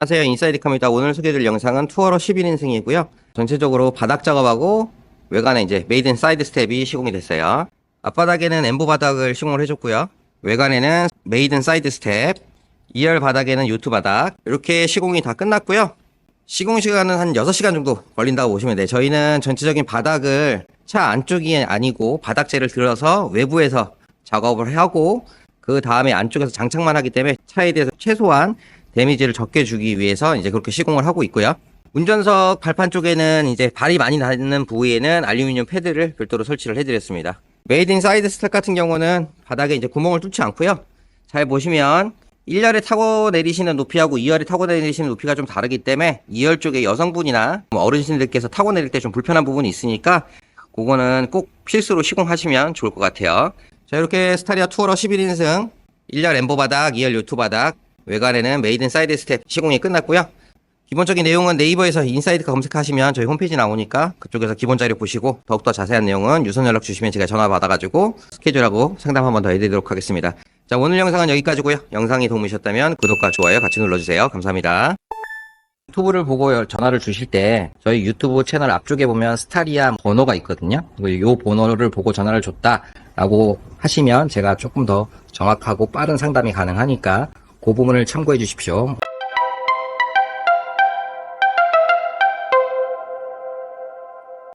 안녕하세요. 인사이드 카입니다 오늘 소개해드릴 영상은 투어러 11인승이고요. 전체적으로 바닥 작업하고 외관에 이제 메이든 사이드 스텝이 시공이 됐어요. 앞바닥에는 엠보 바닥을 시공을 해줬고요. 외관에는 메이든 사이드 스텝 2열 바닥에는 요트 바닥 이렇게 시공이 다 끝났고요. 시공 시간은 한 6시간 정도 걸린다고 보시면 돼요. 저희는 전체적인 바닥을 차 안쪽이 아니고 바닥재를 들어서 외부에서 작업을 하고 그 다음에 안쪽에서 장착만 하기 때문에 차에 대해서 최소한 데미지를 적게 주기 위해서 이제 그렇게 시공을 하고 있고요. 운전석 발판 쪽에는 이제 발이 많이 닿는 부위에는 알루미늄 패드를 별도로 설치를 해드렸습니다. 메이드 인 사이드 스텝 같은 경우는 바닥에 이제 구멍을 뚫지 않고요. 잘 보시면 1열에 타고 내리시는 높이하고 2열에 타고 내리시는 높이가 좀 다르기 때문에 2열 쪽에 여성분이나 뭐 어르신들께서 타고 내릴 때 좀 불편한 부분이 있으니까 그거는 꼭 필수로 시공하시면 좋을 것 같아요. 자, 이렇게 스타리아 투어러 11인승 1열 엠보 바닥, 2열 요트 바닥, 외관에는 메이든 사이드 스텝 시공이 끝났고요. 기본적인 내용은 네이버에서 인사이드카 검색하시면 저희 홈페이지 나오니까 그쪽에서 기본 자료 보시고 더욱더 자세한 내용은 유선 연락 주시면 제가 전화 받아가지고 스케줄하고 상담 한번 더 해드리도록 하겠습니다. 자, 오늘 영상은 여기까지고요. 영상이 도움이셨다면 구독과 좋아요 같이 눌러주세요. 감사합니다. 유튜브를 보고 전화를 주실 때 저희 유튜브 채널 앞쪽에 보면 스타리아 번호가 있거든요. 이 번호를 보고 전화를 줬다라고 하시면 제가 조금 더 정확하고 빠른 상담이 가능하니까 그 부분을 참고해 주십시오.